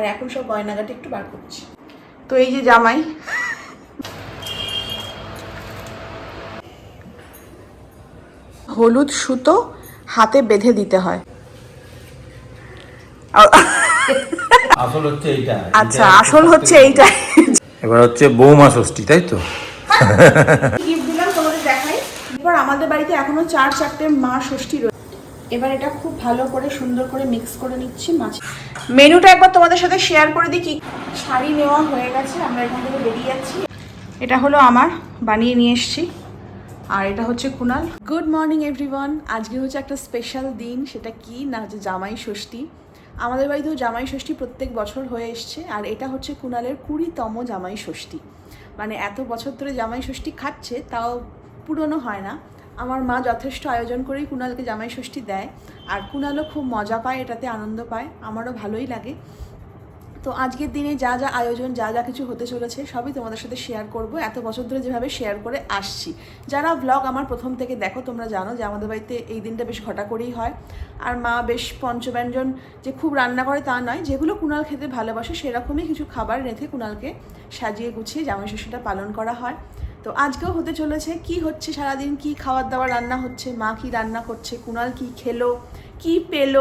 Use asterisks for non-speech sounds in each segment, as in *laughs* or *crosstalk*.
আর এখন সব গয়নাগাটি একটু বার করছি। তো এই যে জামাই। হলুদ সুতো হাতে বেঁধে দিতে হয়। আসল হচ্ছে এইটা। আচ্ছা আসল হচ্ছে এইটাই। এবার হচ্ছে বৌমা ষষ্ঠী তাই তো? গিফট দিলাম তোমাদের দেখাই। এরপর আমাদের বাড়িতে এখনও চার চারটে মা ষষ্ঠী রয়েছে এবার এটা খুব ভালো করে সুন্দর করে মিক্স করে নিচ্ছি মাছ মেনুটা একবার তোমাদের সাথে শেয়ার করে দিই কি শাড়ি নেওয়া হয়ে গেছে আমরা এখান থেকে বেরিয়ে যাচ্ছি। এটা হলো আমার বানিয়ে নিয়ে এসেছি। আর এটা হচ্ছে কুনাল। গুড মর্নিং এভরিওয়ান আজকে হচ্ছে একটা স্পেশাল দিন সেটা কি? না হচ্ছে জামাই ষষ্ঠী। আমাদের বাড়িতেও জামাই ষষ্ঠী প্রত্যেক বছর হয়ে এসছে আর এটা হচ্ছে কুনালের কুড়িতম জামাই ষষ্ঠী। মানে এত বছর ধরে জামাই ষষ্ঠী খাচ্ছে তাও পুরনো হয় না। আমার মা যথেষ্ট আয়োজন করেই কুণালকে জামাই ষষ্ঠী দেয়, আর কুনালও খুব মজা পায়, এটাতে আনন্দ পায়, আমারও ভালোই লাগে। তো আজকের দিনে যা যা আয়োজন, যা যা কিছু হতে চলেছে, সবই তোমাদের সাথে শেয়ার করব। এত বছর ধরে যেভাবে শেয়ার করে আসছি। যারা ব্লগ আমার প্রথম থেকে দেখো, তোমরা জানো যে আমাদের বাড়িতে এই দিনটা বেশ ঘটা করেই হয়। আর মা বেশ পঞ্চব্যঞ্জন যে খুব রান্না করে তা নয়, যেগুলো কুনাল খেতে ভালোবাসে, সেরকমই কিছু খাবার রেখে কুনালকে সাজিয়ে গুছিয়ে জামাই ষষ্ঠীটা পালন করা হয়। তো আজকেও হতে চলেছে কি হচ্ছে সারাদিন কি খাবার দাবার রান্না হচ্ছে মা কি রান্না করছে কুনাল কি খেলো কি পেল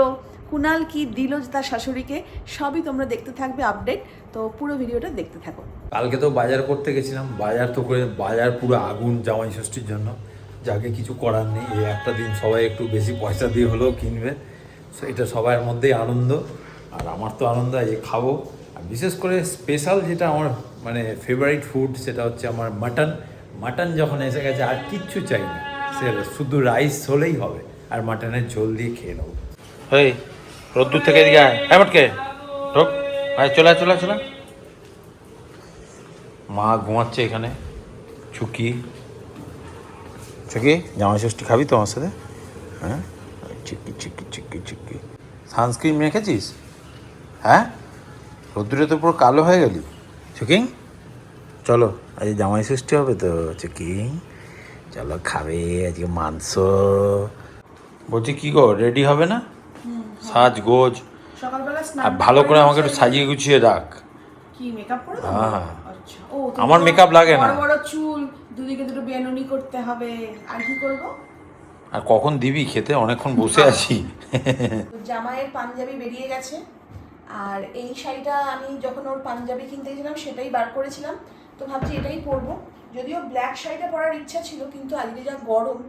কুনাল কি দিল তার শাশুড়িকে সবই তোমরা দেখতে থাকবে আপডেট তো পুরো ভিডিওটা দেখতে থাকো। কালকে তো বাজার করতে গেছিলাম বাজার তো করে বাজার পুরো আগুন জামাই ষষ্ঠীর জন্য। যাকে কিছু করার নেই এই একটা দিন সবাই একটু বেশি পয়সা দিয়ে হলেও কিনবে। So, এটা সবার মধ্যেই আনন্দ আর আমার তো আনন্দ এই খাব। আর বিশেষ করে স্পেশাল যেটা আমার মানে ফেভারিট ফুড সেটা হচ্ছে আমার মাটন মাটন যখন এসে গেছে আর কিচ্ছু চাই না। সে শুধু রাইস হলেই হবে আর মাটনের ঝোল দিয়ে খেয়ে নেব। এই রোদ্দুর থেকে এদিকে আয়। হ্যাঁ মটকে। ঢোক। আয় চলে আয়, চলে চলে মা ঘুমাচ্ছে এখানে। চুকি চুকি জামা ষষ্ঠী খাবি তো আমার সাথে? হ্যাঁ? চিকি চিকি চিকি চিকি সানস্ক্রিন মেখেছিস হ্যাঁ? রোদ্দুরে তো পুরো কালো হয়ে গেলি। চুকি চলো আজ জামাই ষষ্ঠী হবে তো চুকি চলো খাবে আজকে মাংস। বলছি কি গো রেডি হবে না? সাজ গোজ। আর ভালো করে আমাকে একটু সাজিয়ে গুছিয়ে রাখ। কি মেকআপ করে হ্যাঁ। আচ্ছা। আমার makeup লাগে না। বড় বড় চুল দুদিকে দুটো বেনুনি করতে হবে। আর কি করব? আর কখন দিবি খেতে? অনেকক্ষণ বসে আছি। জামাইয়ের পাঞ্জাবি বেরিয়ে গেছে। আর এই শাড়িটা আমি যখন ওর পাঞ্জাবি কিনতে গেছিলাম সেটাই বার করেছিলাম। তো ভাবছি এটাই পরবো। যদিও ব্ল্যাক শাড়িটা পরার ইচ্ছা ছিল কিন্তু আজকে যা গরম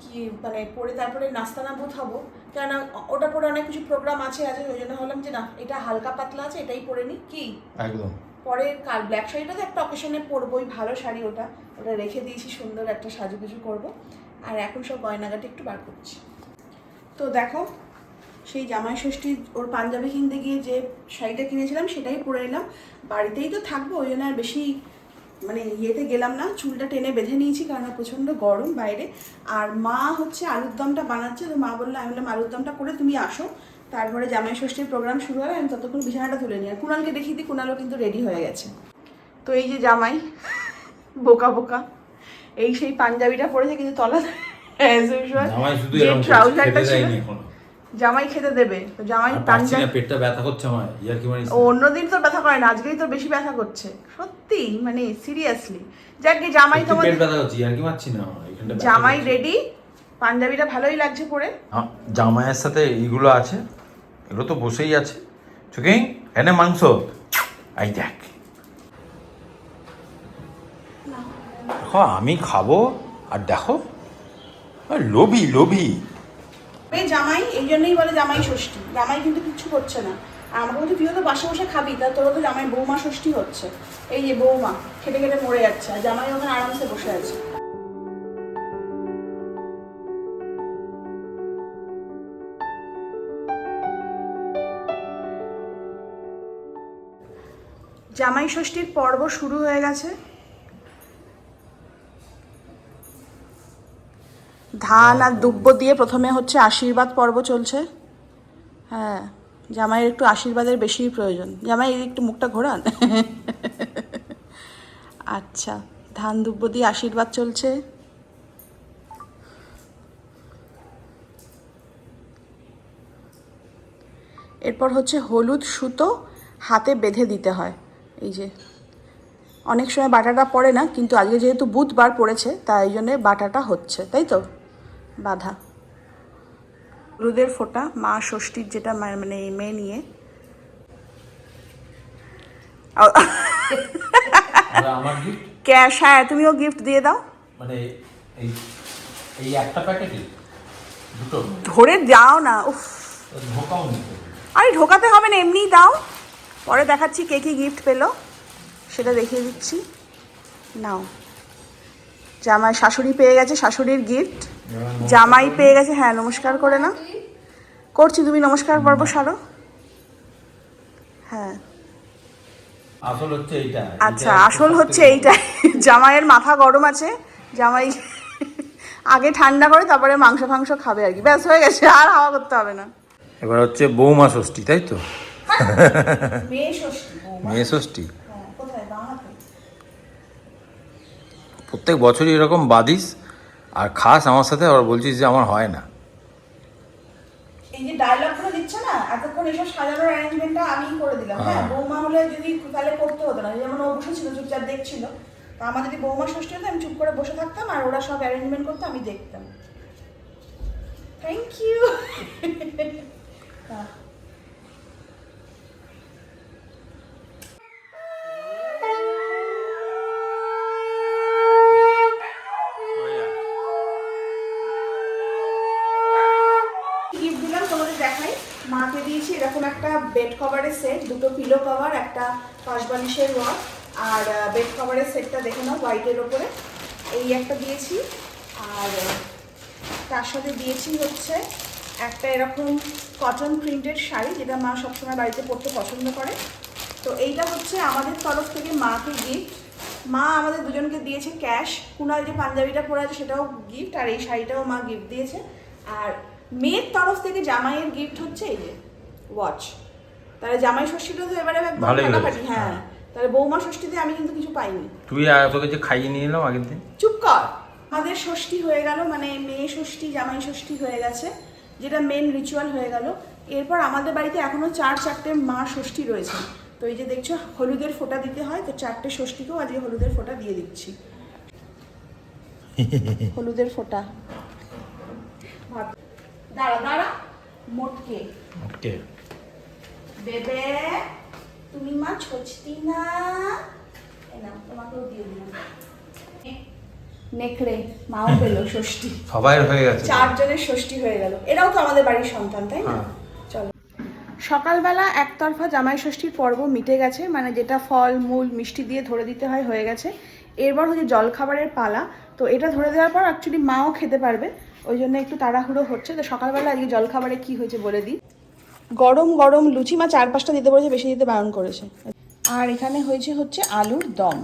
কি মানে পরে তারপরে নাস্তা না বোধ হব। কেননা ওটা পরে অনেক কিছু প্রোগ্রাম আছে আছে ওই জন্য ভাবলাম যে না এটা হালকা পাতলা আছে এটাই পরে নিই কি? একদম। পরে কাল ব্ল্যাক শাড়িটা তো একটা অকেশনে পরবোই ভালো শাড়ি ওটা। ওটা রেখে দিয়েছি সুন্দর একটা সাজুগুজু করব। আর এখন সব গয়নাগাটি একটু বার করছি। তো দেখো সেই জামাই ষষ্ঠী ওর পাঞ্জাবি কিনতে গিয়ে যে শাড়িটা কিনেছিলাম সেটাই পরে এলাম। বাড়িতেই তো থাকব ওই জন্য আর বেশি মানে ইয়েতে গেলাম না। চুলটা টেনে বেঁধে নিয়েছি কারণ প্রচণ্ড গরম বাইরে। আর মা হচ্ছে আলুর দমটা বানাচ্ছে তো মা বলল আমি বললাম আলুর দমটা করে তুমি আসো। তারপরে জামাই ষষ্ঠীর প্রোগ্রাম শুরু হয় আমি ততক্ষণ বিছানাটা তুলে নিই। আর কুণালকে দেখিয়ে দিই কুণালও কিন্তু রেডি হয়ে গেছে। তো এই যে জামাই বোকা বোকা এই সেই পাঞ্জাবিটা পরেছে কিন্তু তলা যে ট্রাউজারটা ছিল। জামাই খেতে দেবে। তো জামাই পারছি না, পেটটা ব্যথা করছে আমার ইয়ার কি ও অন্যদিন তোর ব্যথা করে না আজকেই তোর বেশি ব্যথা করছে। সত্যি মানে সিরিয়াসলি যাক জামাই তোমাদের পেট ব্যথা করছে ইয়ার কি মারছি না? জামাই রেডি পাঞ্জাবিটা ভালোই লাগছে পরে। জামাইয়ের সাথে এইগুলো আছে এগুলো তো বসেই আছে। চুকি এনে মাংস। আই দেখ আমি খাব আর দেখো আর লোভী লোভী। এই জামাই, এই জন্যই বলে জামাই ষষ্ঠী। জামাই কিন্তু কিচ্ছু করছে না। আর আমাকে বলছে, তুইও তো বাসা বসে খাবি, তা তোর তো জামাই বৌমা ষষ্ঠী হচ্ছে। এই যে বৌমা, খেটে খেটে মরে যাচ্ছে, আর জামাই ওখানে আরামসে বসে আছে। জামাই ষষ্ঠীর পর্ব শুরু হয়ে গেছে। ধান আর দুব্য দিয়ে প্রথমে হচ্ছে আশীর্বাদ পর্ব চলছে। হ্যাঁ জামাইয়ের একটু আশীর্বাদের বেশি প্রয়োজন। জামাই একটু মুখটা ঘোরান। *laughs* আচ্ছা ধান দুব্য দিয়ে আশীর্বাদ চলছে। এরপর হচ্ছে হলুদ সুতো হাতে বেঁধে দিতে হয়। এই যে অনেক সময় বাটাটা পড়ে না কিন্তু আজকে যেহেতু বুধবার পড়েছে তাই জন্যে বাটাটা হচ্ছে তাই তো? বাধা। হলুদের ফোঁটা মা ষষ্ঠীর যেটা মানে মেয়ে নিয়ে। আর আমার গিফট ক্যাশ হ্যাঁ তুমিও গিফট দিয়ে দাও। মানে এই এই একটা প্যাকেটই দুটো? ধরে দাও না উফ। ঢোকাও আরে ঢোকাতে হবে না এমনিই দাও। পরে দেখাচ্ছি কে কি গিফট পেল। সেটা দেখিয়ে দিচ্ছি। নাও। জামাই শাশুড়ি পেয়ে গেছে শাশুড়ির গিফট জামাই পেয়ে গেছে হ্যাঁ নমস্কার করে না করছি তুমি নমস্কার পর্ব সারো। হ্যাঁ। আসল হচ্ছে এইটা। আচ্ছা আসল হচ্ছে এইটাই জামাইয়ের মাথা গরম আছে জামাই আগে ঠান্ডা করে তারপরে মাংস ফাংস খাবে আর কি। ব্যাস হয়ে গেছে আর হাওয়া করতে হবে না। এবার হচ্ছে বৌমা ষষ্ঠী তাই তো? মেয়ে ষষ্ঠী হ্যাঁ? প্রত্যেক বছরই এরকম বাদিস আর খাস আমার সাথে আবার বলছিস যে আমার হয় না। এই যে ডায়লগগুলো দিচ্ছে না এতক্ষণ এসব সাজানোর অ্যারেঞ্জমেন্টটা আমিই করে দিলাম। হ্যাঁ হ্যাঁ। বৌমা হলে যদি তাহলে করতে হতো না যেমন ও বসেছিল চুপচাপ দেখছিল। তা আমার যদি বৌমা ষষ্ঠী হতো আমি চুপ করে বসে থাকতাম আর ওরা সব অ্যারেঞ্জমেন্ট করতো আমি দেখতাম। থ্যাংক ইউ *laughs* বেড কভারের সেট দুটো পিলো কভার একটা বালিশের ওয়ার আর বেড কভারের সেটটা দেখে নাও হোয়াইটের ওপরে। এই একটা দিয়েছি, আর তার সাথে দিয়েছি হচ্ছে একটা এরকম কটন প্রিন্টেড শাড়ি, যেটা মা সবসময় বাড়িতে পরতে পছন্দ করে। তো এইটা হচ্ছে আমাদের তরফ থেকে মাকে গিফট মা আমাদের দুজনকে দিয়েছে ক্যাশ কুনাল যে পাঞ্জাবিটা পরে আছে সেটাও গিফট আর এই শাড়িটাও মা গিফট দিয়েছে। আর মেয়ের তরফ থেকে জামাইয়ের গিফট হচ্ছে এই যে ওয়াচ তাহলে জামাই ষষ্ঠীটা তো এবারে একদম ফাটাফাটি হ্যাঁ। তাহলে বৌমা ষষ্ঠীতে আমি কিন্তু কিছু পাইনি। তুই তোকে যে খাইয়ে নিয়ে এলাম আগের দিন? চুপ কর। আমাদের ষষ্ঠী হয়ে গেল মানে মেয়ে ষষ্ঠী জামাই ষষ্ঠী হয়ে গেছে যেটা মেন রিচুয়াল হয়ে গেল। এরপর আমাদের বাড়িতে এখনও চার চারটে মা ষষ্ঠী রয়েছে। তো এই যে দেখছ হলুদের ফোঁটা দিতে হয় তো চারটে ষষ্ঠীকেও আজকে হলুদের ফোঁটা দিয়ে দিচ্ছি। *laughs* হলুদের ফোঁটা। দাঁড়া দাঁড়া। মোটকে। ওকে বেবে তুমি মা ছচতি না। এই নাও তোমাকেও দিয়ে দিলাম। নেকড়ে মাও পেল *laughs* ষষ্ঠী। সবাই হয়ে গেছে। চারজনের ষষ্ঠী হয়ে গেল। এরাও তো আমাদের বাড়ির সন্তান তাই না? হ্যাঁ। চলো। সকালবেলা একতরফা জামাই ষষ্ঠীর পর্ব মিটে গেছে মানে যেটা ফল মূল মিষ্টি দিয়ে ধরে দিতে হয় হয়ে গেছে। এরপর হচ্ছে জলখাবারের পালা। তো এটা ধরে দেওয়ার পর অ্যাকচুয়ালি মাও খেতে পারবে। ওই জন্য একটু তাড়াহুড়ো হচ্ছে। তো সকালবেলা আজকে জলখাবারে কি হয়েছে বলে দিই। গরম গরম লুচি মা চার পাঁচটা দিতে বলেছে বেশি দিতে বারণ করেছে। আর এখানে হয়েছে হচ্ছে আলুর দম।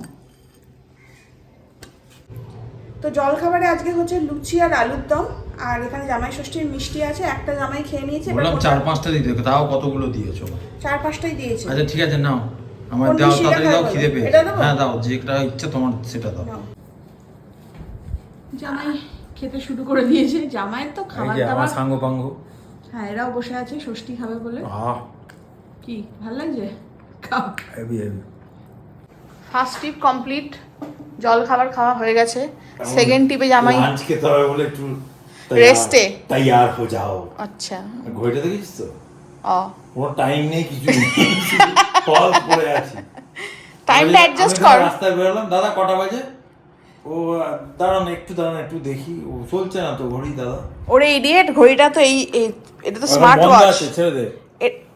তো জলখাবারে আজকে হচ্ছে লুচি আর আলুর দম আর এখানে জামাই ষষ্ঠীর মিষ্টি আছে একটা জামাই খেয়ে নিয়েছে বললাম চার পাঁচটা দিতে তাও কতগুলো দিয়েছ? চার পাঁচটাই দিয়েছে। আচ্ছা ঠিক আছে নাও। আমার দাও তাড়াতাড়ি দাও খিদে দেবো? হ্যাঁ দাও যেটা ইচ্ছা তোমার সেটা দাও। জামাই খেতে শুরু করে দিয়েছে জামাই তো খাবার দাবার সাঙ্গ পাঙ্গ হ্যাঁ এরাও বসে আছে ষষ্ঠী খাবে বলে। কি ভালো লাগছে? খাও। ফার্স্ট টিপ কমপ্লিট জল খাবার খাওয়া হয়ে গেছে। সেকেন্ড টিপে জামাই লাঞ্চ খেতে হবে বলে একটু এ? তৈয়ার হয়ে যাও। আচ্ছা। ঘড়িটা দেখেছিস তো? ও কোনো টাইম নেই কিছু কল করে *laughs* আছি। টাইমটা অ্যাডজাস্ট কর। রাস্তায় বেরোলাম দাদা কটা বাজে? ও দাঁড়ান একটু দাঁড়ান একটু দেখি। ও চলছে না তো ঘড়ি দাদা? ওরে ইডিয়েট ঘড়িটা তো এই এটা তো স্মার্ট ওয়াচ আছে, ছেড়ে দে।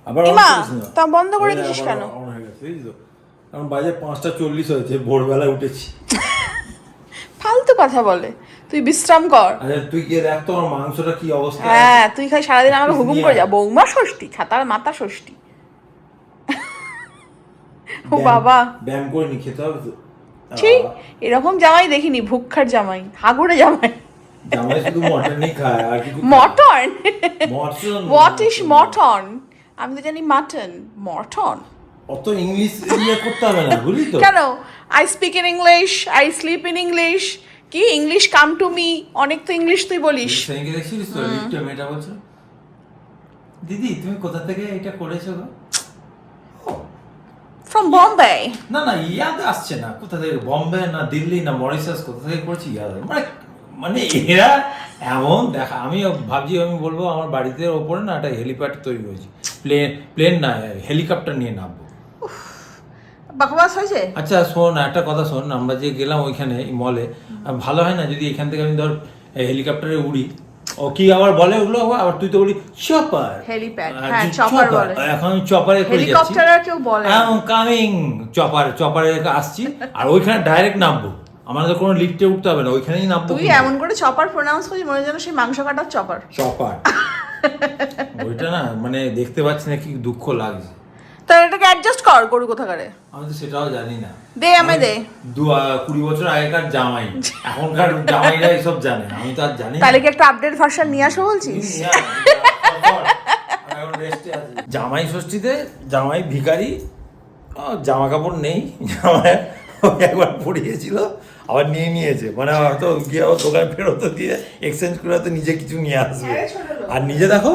আবার। তা বন্ধ করে আবার কেন? কারণ বাজে পাঁচটা চল্লিশ হয়েছে ভোরবেলায় উঠেছি। ফালতু কথা বলে। তুই বিশ্রাম কর। আচ্ছা তুই গিয়ে দেখ তো আমার মাংসটা কি অবস্থা। হ্যাঁ তুই খালি সারাদিন আমাকে হুকুম করে যা বৌমা ষষ্ঠী খাতার মাতা ষষ্ঠী। ও বাবা। ব্যায়াম করে নি খেতে হবে তো। ছি এরকম জামাই দেখিনি ভুক্ষার জামাই হাগুড়ে জামাই। Mutton what is mutton? আমি তো জানি মাটন মটন। অত ইংলিশ ইয়ে করতে হবে না বুঝলি তো। কেন? I speak in English I sleep in English কি ইংলিশ কাম টু মি অনেক তো ইংলিশ তুই বলিস। সেদিনকে দেখছিলিস তো লিফটে মেয়েটা বলছে। দিদি তুমি কোথা থেকে এটা করেছ গো? ফ্রম বম্বে না না ইয়াদ আসছে না। কোথা থেকে? বম্বে না দিল্লি না মরিশাস কোথা থেকে করেছি ইয়াদ মানে মানে এরা এমন দেখা আমি ভাবছি আমি বলব আমার বাড়িতে ওপরে না একটা হেলিপ্যাড তৈরি হয়েছে। প্লেন প্লেন না হেলিকপ্টার নিয়ে নামবো। বকবাস হয়েছে? আচ্ছা শোন একটা কথা শোন আমরা যে গেলাম ওইখানে মলে ভালো হয় না যদি এখান থেকে আমি ধর হেলিকপ্টারে উড়ি? ও কি আবার বলে ওগুলো? আবার তুই তো বলি চপার Helipad, হ্যাঁ, chopper বলে। এখন চপারে করে যাচ্ছি। হেলিকপ্টার আর কেউ বলে না। কামিং চপার চপারে আসছি। আর ওইখানে ডাইরেক্ট নামবো। আমাদের কোনো লিফটে উঠতে হবে না ওইখানেই নামবো তুই এমন করে চপার প্রোনাউন্স করছিস মনে যেন সেই মাংস কাটার চপার চপার *laughs* ওইটা না মানে দেখতে পাচ্ছি না কি দুঃখ লাগছে তো এটাকে অ্যাডজাস্ট কর গরু কোথাকারে। আমি তো সেটাও জানি না। দে আমায় দে। দু কুড়ি বছর আগেকার জামাই। এখনকার জামাইরা এসব জানে আমি তো আর জানি না। তাহলে কি একটা আপডেট ভার্সন নিয়ে আসো বলছিস? জামাই ষষ্ঠীতে জামাই ভিখারি ও, জামা কাপড় নেই জামাই একবার পড়িয়েছিল আবার নিয়ে নিয়েছে। মানে হয়তো গিয়ে দোকান ফেরত দিয়ে এক্সচেঞ্জ করে হয়তো নিজে কিছু নিয়ে আসবে। হ্যাঁ। আর নিজে দেখো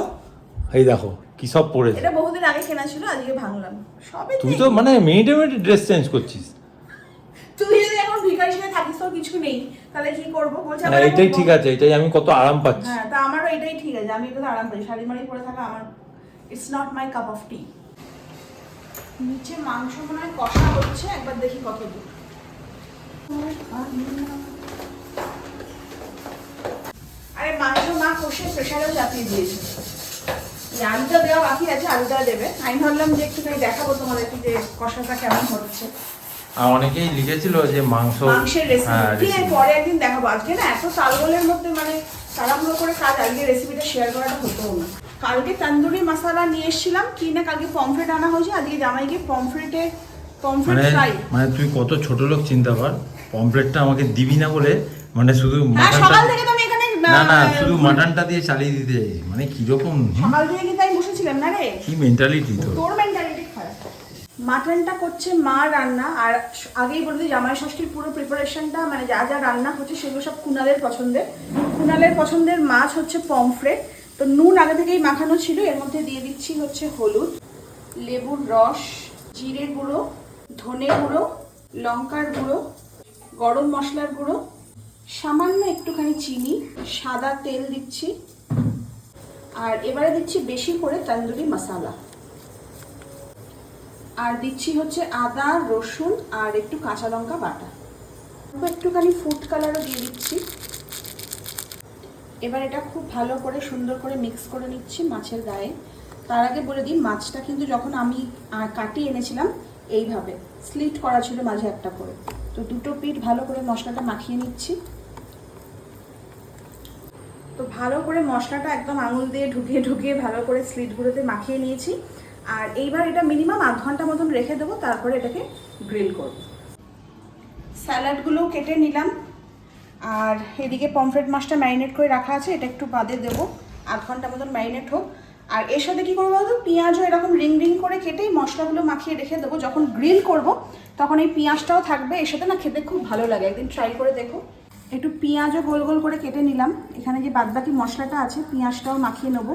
এই দেখো কি সব পড়েছে? এটা বহুদিন আগে কেনা ছিল আজকে ভাঙলাম। সবই তুই তো মানে মিনিটে মিনিটে ড্রেস চেঞ্জ করছিস। তুই যদি এখন থাকিস তোর কিছু নেই। তাহলে কি করব? বলছে না এইটাই এখন- ঠিক আছে এটাই আমি কত আরাম পাচ্ছি। হ্যাঁ তা আমারও এটাই ঠিক আছে আমি আরাম পাই শাড়ি মাড়ি পরে থাকা আমার it's not my cup of tea নিচে মাংস মনে হয় কষা হচ্ছে একবার দেখি কত দূর। আরে মাংস মা কষে প্রেশারেও চাপিয়ে দিয়েছে। আলুটা দেওয়া বাকি আছে আলুটা দেবে। আমি ভাবলাম যে একটুখানি দেখাবো তোমাদেরকে যে কষাটা কেমন হচ্ছে। আর অনেকেই লিখেছিল যে মাংস মাংসের হ্যাঁ, রেসিপি recipe। পরে একদিন দেখাবো। আজকে না এত তালগোলের মধ্যে মানে তাড়াহুড়ো করে কাজ আজকে রেসিপিটা শেয়ার করাটা হতো না। কালকে তন্দুরি মশলা নিয়ে এসেছিলাম কি না কালকে পমফ্রেট আনা হয়েছে আজকে জামাইকে পমফ্রেটে পমফ্রেট মানে ফ্রাই মানে তুই কত ছোট লোক চিন্তা কর। পমপ্লেটটা আমাকে দিবি না বলে মানে শুধু হ্যাঁ সকাল থেকে না না শুধু মাটনটা দিয়ে চালিয়ে দিতে চাই মানে কীরকম? সকাল থেকে কিন্তু আমি বসেছিলাম না রে? কি মেন্টালিটি তো তোর মেন্টালিটি খারাপ। মাটনটা করছে মা রান্না আর আগেই বলে দিই জামাই ষষ্ঠীর পুরো প্রিপারেশনটা মানে যা যা রান্না হচ্ছে সেগুলো সব কুনালের পছন্দের। কুনালের পছন্দের মাছ হচ্ছে পমফ্রেট তো নুন আগে থেকেই মাখানো ছিল এর মধ্যে দিয়ে দিচ্ছি হচ্ছে হলুদ লেবুর রস জিরে গুঁড়ো ধনে গুঁড়ো লঙ্কার গুঁড়ো গরম মশলার গুঁড়ো সামান্য একটুখানি চিনি, সাদা তেল দিচ্ছি, আর এবারে দিচ্ছি বেশি করে তন্দুরি মশলা। আর দিচ্ছি হচ্ছে আদা, রসুন, আর একটু কাঁচা লঙ্কা বাটা। একটুখানি ফুড কালারও দিয়ে দিচ্ছি। এবার এটা খুব ভালো করে সুন্দর করে মিক্স করে নিচ্ছি মাছের গায়ে। তার আগে বলে দিই, মাছটা কিন্তু যখন আমি কাটিয়ে এনেছিলাম, এইভাবে স্লিট করা ছিল মাঝে একটা করে। তো দুটো পিঠ ভালো করে মশলাটা মাখিয়ে নিচ্ছি। তো ভালো করে মশলাটা একদম আঙুল দিয়ে ঢুকিয়ে ঢুকিয়ে ভালো করে স্লিটগুলোতে মাখিয়ে নিয়েছি। আর এইবার এটা মিনিমাম আধ ঘণ্টা মতন রেখে দেবো, তারপরে এটাকে গ্রিল করব। স্যালাডগুলো কেটে নিলাম। আর এদিকে পমফ্রেট মাছটা ম্যারিনেট করে রাখা আছে, এটা একটু বাদে দেবো। আধ ঘণ্টা মতন ম্যারিনেট হোক। আর এর সাথে কী করব বলতো? পেঁয়াজও এরকম রিং রিং করে কেটেই মশলাগুলো মাখিয়ে রেখে দেবো। যখন গ্রিল করব তখন এই পেঁয়াজটাও থাকবে, এর সাথে না খেতে খুব ভালো লাগে। একদিন ট্রাই করে দেখো। একটু পেঁয়াজও গোল গোল করে কেটে নিলাম। এখানে যে বাদবাকি মশলাটা আছে, পেঁয়াজটাও মাখিয়ে নেব।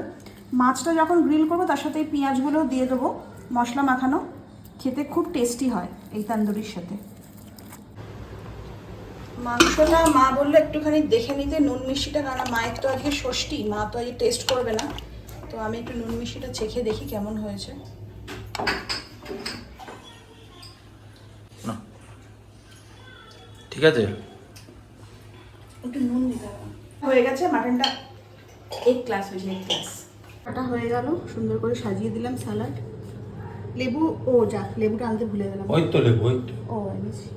মাছটা যখন গ্রিল করব, তার সাথে এই পেঁয়াজগুলোও দিয়ে দেবো মশলা মাখানো। খেতে খুব টেস্টি হয় এই তান্দুরির সাথে। মাংসটা মা বলল একটুখানি দেখে নিতে, নুন মিষ্টিটা কারণ মায়ের তো আজকে ষষ্ঠী, মা তো আজকে টেস্ট করবে না। তো আমি একটু নুন মিষ্টিটা চেখে দেখি কেমন হয়েছে। ঠিক আছে? একটু নুন দিতে হবে। হয়ে গেছে মাটনটা। এক ক্লাস হয়েছে এক ক্লাস ওটা হয়ে গেল সুন্দর করে সাজিয়ে দিলাম স্যালাড লেবু ও যাক লেবুটা আনতে ভুলে গেলাম। ওই তো লেবু ওই তো। ও এনেছি।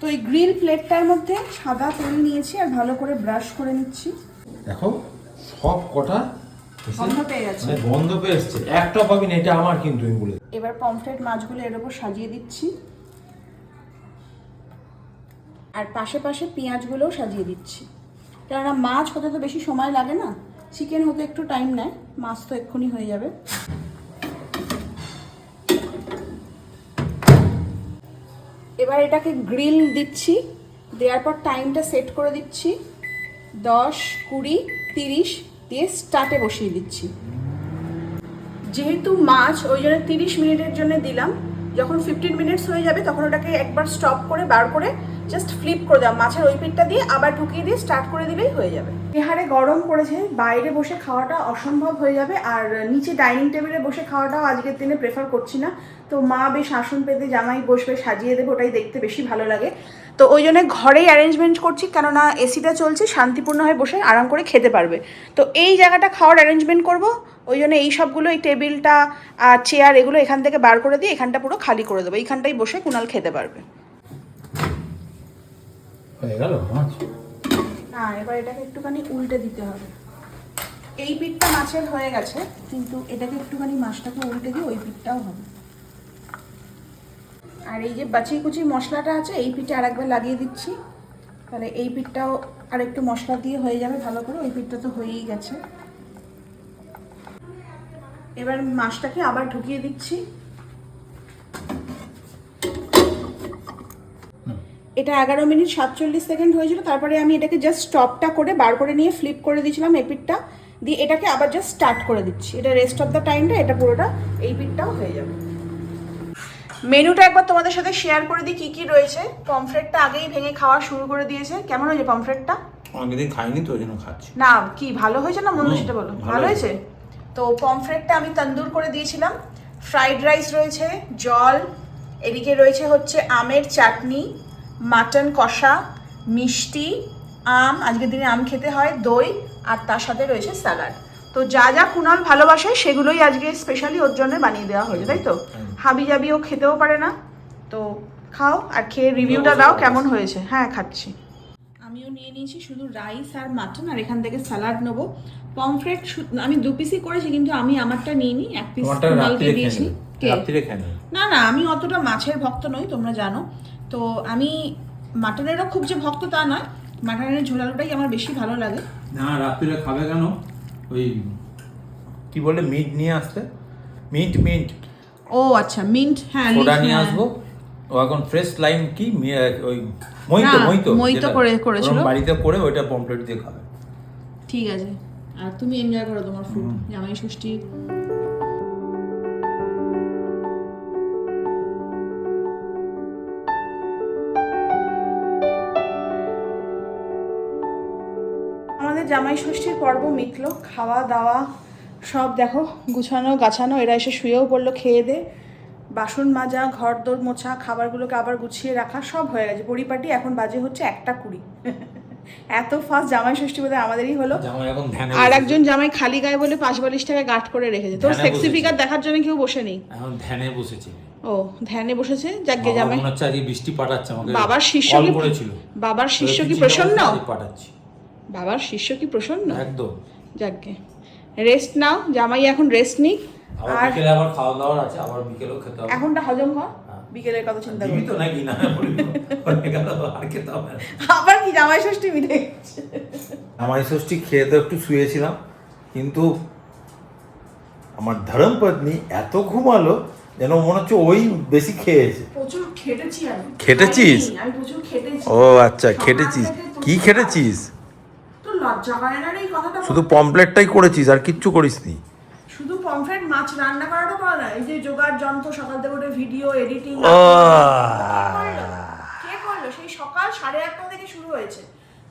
তো এই গ্রিল প্লেটটার মধ্যে সাদা তেল নিয়েছি আর ভালো করে ব্রাশ করে নিচ্ছি। দেখো সব কটা গন্ধ পেয়ে গেছে। মানে গন্ধ পেয়ে এসছে। একটা পাবি না এটা আমার কিন্তু আমি বলে এবার পমফ্রেট মাছগুলো এর উপর সাজিয়ে দিচ্ছি। আর পাশে পাশে পেঁয়াজগুলোও সাজিয়ে দিচ্ছি। কেননা মাছ হতে তো বেশি সময় লাগে না। চিকেন হতে একটু টাইম নেয়। মাছ তো এক্ষুনি হয়ে যাবে। এবার এটাকে গ্রিল দিচ্ছি। দেওয়ার পর টাইমটা সেট করে দিচ্ছি। দশ কুড়ি তিরিশ দিয়ে স্টার্টে বসিয়ে দিচ্ছি। যেহেতু মাছ ওই জন্য তিরিশ মিনিটের জন্য দিলাম, যখন ফিফটিন মিনিটস হয়ে যাবে তখন ওটাকে একবার স্টপ করে, বার করে জাস্ট ফ্লিপ করে দাও। মাছের ওই পিঠটা দিয়ে আবার ঢুকিয়ে দিয়ে স্টার্ট করে দিলেই হয়ে যাবে। এহারে গরম পড়েছে, বাইরে বসে খাওয়াটা অসম্ভব হয়ে যাবে, আর নিচে ডাইনিং টেবিলে বসে খাওয়াটাও আজকের দিনে প্রেফার করছি না। তো মা বেশ আসন পেতে, জামাই বসবে, সাজিয়ে দেবে, ওটাই দেখতে বেশি ভালো লাগে। তো ওই জন্য ঘরেই অ্যারেঞ্জমেন্ট করছি কেননা এসিটা চলছে শান্তিপূর্ণ হয়ে বসে আরাম করে খেতে পারবে। তো এই জায়গাটা খাওয়ার অ্যারেঞ্জমেন্ট করব ওই জন্য এই সবগুলো এই টেবিলটা আর চেয়ার এগুলো এখান থেকে বার করে দিয়ে এখানটা পুরো খালি করে দেবো। এইখানটাই বসে কুনাল খেতে পারবে। হয়ে হ্যাঁ এবার এটাকে একটুখানি উল্টে দিতে হবে। এই পিঠটা মাছের হয়ে গেছে কিন্তু এটাকে একটুখানি মাছটাকে উল্টে দিয়ে ওই পিঠটাও হবে। আর এই যে বাচি কুচি মশলাটা আছে, এই পিঠে আরেকবার লাগিয়ে দিচ্ছি। তাহলে এই পিঠটাও আর একটু মশলা দিয়ে হয়ে যাবে ভালো করে, ওই পিঠটা তো হয়েই গেছে। এবার মাছটাকে আবার ঢুকিয়ে দিচ্ছি। এটা এগারো মিনিট সাতচল্লিশ সেকেন্ড হয়েছিল, তারপরে আমি এটাকে জাস্ট স্টপটা করে, বার করে নিয়ে ফ্লিপ করে দিয়েছিলাম এই পিঠটা। দিয়ে এটাকে আবার জাস্ট স্টার্ট করে দিচ্ছি। এটা রেস্ট অফ দ্য টাইমটা এটা পুরোটা এই পিঠটাও হয়ে যাবে। মেনুটা একবার তোমাদের সাথে শেয়ার করে দিই কি কি রয়েছে। পমফ্রেটটা আগেই ভেঙে খাওয়া শুরু করে দিয়েছে। কেমন হয়েছে পমফ্রেটটা? অনেকদিন খাইনি তো ওই জন্য খাচ্ছি। না কি ভালো হয়েছে না মন্দ সেটা বলো। ভালো হয়েছে? তো পমফ্রেটটা আমি তন্দুর করে দিয়েছিলাম। ফ্রাইড রাইস রয়েছে জল এদিকে রয়েছে হচ্ছে আমের চাটনি মাটন কষা মিষ্টি আম আজকের দিনে আম খেতে হয় দই আর তার সাথে রয়েছে স্যালাড। তো যা যা কুনাল ভালোবাসে সেগুলোই আজকে স্পেশালি ওর জন্য বানিয়ে দেওয়া হয়েছে তাই তো। হাবি জাবি ও খেতেও পারে না। তো খাও আর খেয়ে রিভিউটা দাও কেমন হয়েছে। হ্যাঁ খাচ্ছি। আমিও নিয়ে নিয়েছি শুধু রাইস আর মাটন আর এখান থেকে স্যালাড নেব। পমফ্রেট আমি দু পিসই করেছি কিন্তু আমি আমারটা নিয়ে নিই এক পিস খেয়ে দিয়েছি। না না আমি অতটা মাছের ভক্ত নই তোমরা জানো। তো আমি মাটনেরও খুব যে ভক্ত তা নয় মাটনের ঝোলালোটাই আমার বেশি ভালো লাগে। না রাত্রিরে খাবে কেন? ওই কি বলে মিট নিয়ে আসতে? মিট মিট ও আচ্ছা মিন্ট হ্যাঁ সোডা নিয়ে হ্যাঁ। আসব। ও এখন ফ্রেশ লাইম কি? ওই মইতো মইতো মইতো করে- করেছিল। বাড়িতে করে ওইটা পমপ্লেট দিয়ে খাবে। ঠিক আছে। আর তুমি এনজয় করো তোমার ফুড জামাই ষষ্ঠী। আমাদের জামাই ষষ্ঠীর পর্ব মিটলো। খাওয়া দাওয়া সব দেখো গুছানো গাছানো এরা এসে শুয়েও পড়ল খেয়ে দে। বাসন মাজা ঘর দোর মোছা খাবারগুলোকে আবার গুছিয়ে রাখা সব হয়ে গেছে। পরিপাটি এখন বাজে হচ্ছে একটা কুড়ি। এত ফাস্ট জামাই ষষ্ঠী বোধহয় আমাদেরই হলো। আর একজন জামাই খালি গায়ে বলে পাঁচ বালিশটাকে গাঁট করে রেখেছে। তোর সেক্সি ফিগার দেখার জন্য কেউ বসে নেই। এখন ধ্যানে বসেছে। ও ধ্যানে বসেছে? যাকে জামাই। মনে হচ্ছে আজকে বৃষ্টি পাঠাচ্ছে আমাকে বাবার শিষ্য কি বাবার শিষ্য কি প্রসন্ন? পাঠাচ্ছি। বাবার শিষ্য কি প্রসন্ন? একদম। যাকে রেস্ট নাও জামাই এখন রেস্ট নিক। আর বিকেলে আবার খাওয়া দাওয়ার আছে আবার বিকেলেও খেতে হবে। এখনটা হজম কর। হ্যাঁ। বিকেলের কথা চিন্তা করি। তো নাকি? না আর খেতে হবে না। আবার কি জামাই ষষ্ঠী মিলে? গেছে। জামাই ষষ্ঠী খেয়ে তো একটু শুয়েছিলাম কিন্তু আমার ধর্মপত্নী এত ঘুমালো যেন মনে হচ্ছে ওই বেশি খেয়েছে। প্রচুর খেটেছি আমি। খেটেছিস? আমি প্রচুর খেটেছি। ও আচ্ছা খেটেছিস। কি খেটেছিস? লজ্জা করে না রে এই কথাটা শুধু? পমপ্লেটটাই করেছিস আর কিচ্ছু করিসনি। শুধু পমফ্রেট মাছ রান্না করাটা পারে না এই যে জোগাড় যন্ত্র সকাল থেকে উঠে ভিডিও এডিটিং কে করল? সেই সকাল সাড়ে আটটা থেকে শুরু হয়েছে।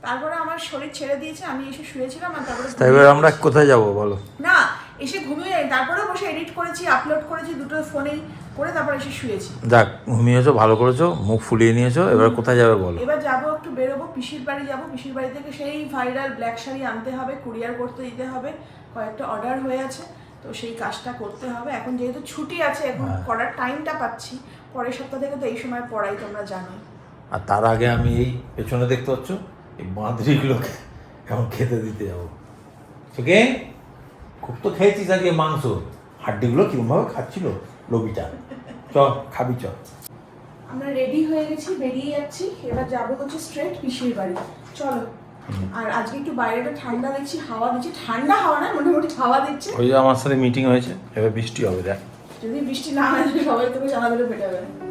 তারপরে আমার শরীর ছেড়ে দিয়েছে আমি এসে শুয়েছিলাম আর তারপরে তাই এবার আমরা কোথায় যাব বলো? না এসে ঘুমিয়ে তারপরে বসে এডিট করেছি আপলোড করেছি দুটো ফোনেই করে তারপর এসে শুয়েছি। যাক ঘুমিয়েছো ভালো করেছ মুখ ফুলিয়ে নিয়েছো এবার কোথায় যাবে বলো? এবার যাব একটু বেরোবো পিসির বাড়ি যাব পিসির বাড়ি থেকে সেই ভাইরাল ব্ল্যাক শাড়ি আনতে হবে কুরিয়ার করতে দিতে হবে কয়েকটা অর্ডার হয়ে আছে তো সেই কাজটা করতে হবে। এখন যেহেতু ছুটি আছে এখন করার টাইমটা পাচ্ছি পরের সপ্তাহ থেকে তো এই সময় পড়াই তোমরা জানোই। আর তার আগে আমি এই পেছনে দেখতে পাচ্ছ এই বাঁদরিগুলোকে এখন খেতে দিতে যাব। খুব তো খেয়েছিস আজকে মাংস। হাড্ডিগুলো কিরমভাবে খাচ্ছিল লবিটা চ খাবি চ। আমরা রেডি হয়ে গেছি বেরিয়ে যাচ্ছি। এবার যাব হচ্ছে স্ট্রেট পিসির বাড়ি। চলো। আর আজকে একটু বাইরেটা ঠান্ডা দেখছি হাওয়া দিচ্ছে। ঠান্ডা হাওয়া না মোটামুটি হাওয়া দিচ্ছে। ওই যে আমার সাথে মিটিং হয়েছে এবার বৃষ্টি হবে দেখ। যদি বৃষ্টি না হয় সবাই তোকে জানা দিলে ফেটে যাবে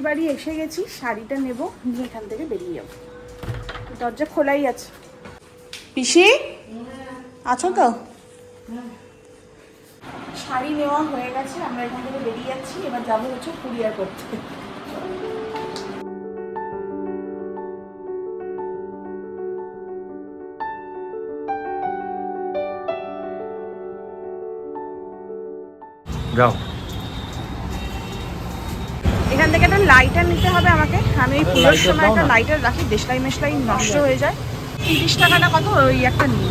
পিসির বাড়ি এসে গেছি, শাড়িটা নেব, নিয়ে এখান থেকে বেরিয়ে যাব। দরজা খোলাই আছে। পিসি, আছো তো? শাড়ি নেওয়া হয়ে গেছে, আমরা এখান থেকে বেরিয়ে যাচ্ছি, এবার যাব হচ্ছে কুরিয়ার করতে। যাও। এখান থেকে একটা লাইটার নিতে হবে আমাকে। আমি ওই পুজোর সময় একটা। লাইটার রাখি দেশলাই মেশলাই নষ্ট হয়ে যায়। তিরিশ টাকাটা কত? ওই একটা নিই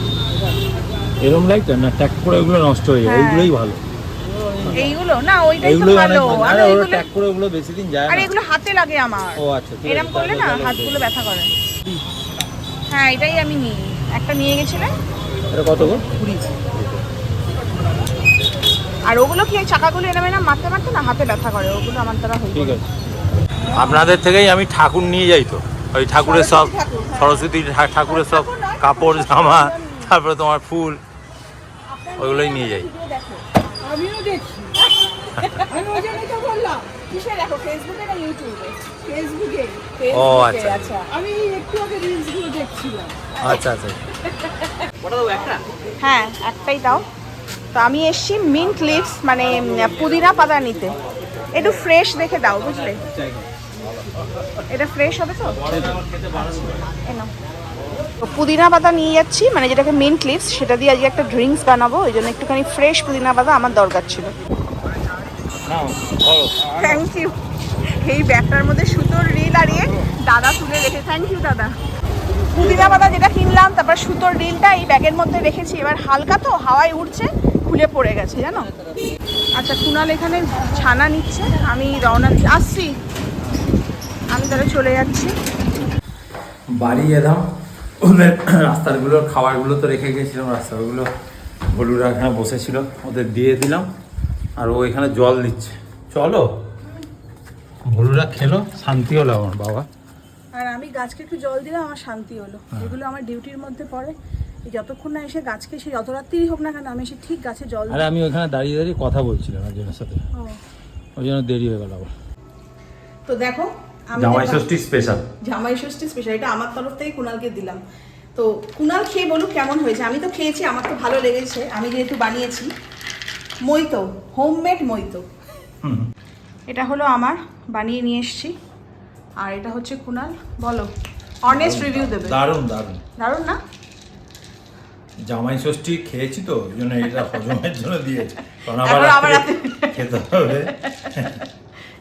এরম লাইট না? ট্যাগ করে ওগুলো নষ্ট হয়ে যায়। হ্যাঁ। এইগুলোই ভালো। এইগুলো? না ওইটাই তো ভালো। আর আরে ওরা এইগুলো করে ওগুলো বেশি দিন যায় আর না এগুলো হাতে লাগে আমার। ও আচ্ছা এরম করলে না হাতগুলো ব্যথা করে। হ্যাঁ এটাই আমি নিই। একটা নিয়ে গেছিলেন এটা কত গো? আর ওগুলো কি ওই চাকাগুলো এরম মারতে মারতে না হাতে ব্যথা করে? ওগুলো আমার দ্বারা হয়ে ঠিক যায় আছে। আপনাদের থেকেই আমি ঠাকুর নিয়ে যাই তো। ওই ঠাকুরের সব সরস্বতী হ্যাঁ। সরস্বতী ঠাকুরের সব কাপড় জামা তারপরে তোমার ফুল ওইগুলোই নিয়ে যাই। আমিও দেখছি। আমি ওই জন্যই তো বললাম কিসে দেখো ফেসবুকে না ইউটিউবে ফেসবুকে ও, আচ্ছা। আচ্ছা। আমি একটু আগে রিলসগুলো দেখছিলাম। আচ্ছা আচ্ছা। হ্যাঁ একটাই দাও। তো আমি এসছি মিন্ট লিভস মানে পুদিনা পাতা নিতে। একটু ফ্রেশ দেখে দাও বুঝলে? এটা ফ্রেশ হবে তো। তো পুদিনা পাতা নিয়ে যাচ্ছি মানে যেটাকে মিন্ট লিভস সেটা দিয়ে আজকে একটা ড্রিঙ্কস বানাবো ওই জন্য একটুখানি ফ্রেশ পুদিনা পাতা আমার দরকার ছিল। থ্যাংক ইউ এই ব্যাগটার মধ্যে সুতোর রিল আর ইয়ে দাদা তুলে রেখে থ্যাংক ইউ দাদা। পুদিনা পাতা যেটা কিনলাম তারপর সুতোর রিলটা এই ব্যাগের মধ্যে রেখেছি। এবার হালকা তো হাওয়ায় উঠছে খুলে পড়ে গেছে জানো? আচ্ছা কুনাল এখানে ছানা নিচ্ছে আমি রওনা আসছি। আমি তাহলে চলে যাচ্ছি। বাড়ি এলাম। ওদের রাস্তারগুলোর খাবারগুলো তো রেখে গেছিলাম রাস্তাগুলো হলুরা এখানে বসেছিল। ওদের দিয়ে দিলাম আর ও এখানে জল দিচ্ছে। চলো। ভলুরা খেলো শান্তি হলো আমার বাবা। আর আমি গাছকে একটু জল দিলাম আমার শান্তি হলো। এগুলো আমার ডিউটির মধ্যে পড়ে। যতক্ষণ না এসে গাছকে সে যত রাত্রিই হোক না কেন আমি এসে ঠিক গাছে জল আরে আমি ওখানে দাঁড়িয়ে দাঁড়িয়ে কথা বলছিলাম একজনের সাথে। ওই জন্য দেরি হয়ে গেল আবার। তো দেখো আমি জামাই ষষ্ঠী স্পেশাল জামাই ষষ্ঠী স্পেশাল এটা আমার তরফ থেকে কুনালকে দিলাম। তো কুনাল খেয়ে বলুক কেমন হয়েছে। আমি তো খেয়েছি আমার তো ভালো লেগেছে। আমি যেহেতু বানিয়েছি মইতো হোমমেড মইতো। এটা হলো আমার বানিয়ে নিয়ে এসেছি। আর এটা হচ্ছে কুনাল বলো অনেস্ট রিভিউ দেবে। দারুণ দারুণ। দারুণ না? জামাই ষষ্ঠী খেয়েছি তো ওই জন্য এটা হজমের জন্য দিয়েছে। কারণ এখন আবার খেতে হবে।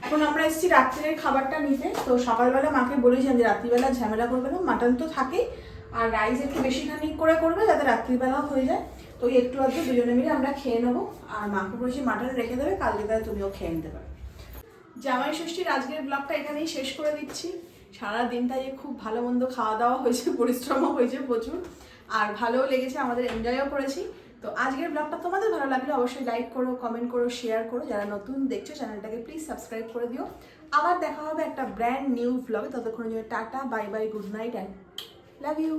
এখন আমরা এসেছি রাত্রের খাবারটা নিতে। তো সকালবেলা মাকে বলেছিলাম যে রাত্রিবেলা ঝামেলা করবে না মাটন তো থাকেই। আর রাইস একটু বেশি খানি করে করবে যাতে রাত্রিবেলাও হয়ে যায়। তো ওই একটু আধটু দুজনে মিলে আমরা খেয়ে নেব। আর মাকে বলেছি মাটন রেখে দেবে কালকে তাহলে তুমিও খেয়ে নিতে পারো। জামাই ষষ্ঠীর আজকের ব্লগটা এখানেই শেষ করে দিচ্ছি। সারা দিনটাই খুব ভালো মন্দ খাওয়া দাওয়া হয়েছে পরিশ্রমও হয়েছে প্রচুর। আর ভালোও লেগেছে, আমাদের এনজয়ও করেছি। তো আজকের ব্লগটা তোমাদের ভালো লাগলে অবশ্যই লাইক করো কমেন্ট করো শেয়ার করো। যারা নতুন দেখছ চ্যানেলটাকে প্লিজ সাবস্ক্রাইব করে দিও। আবার দেখা হবে একটা ব্র্যান্ড নিউ ব্লগে ততক্ষণ জন্য tata bye bye good night and love you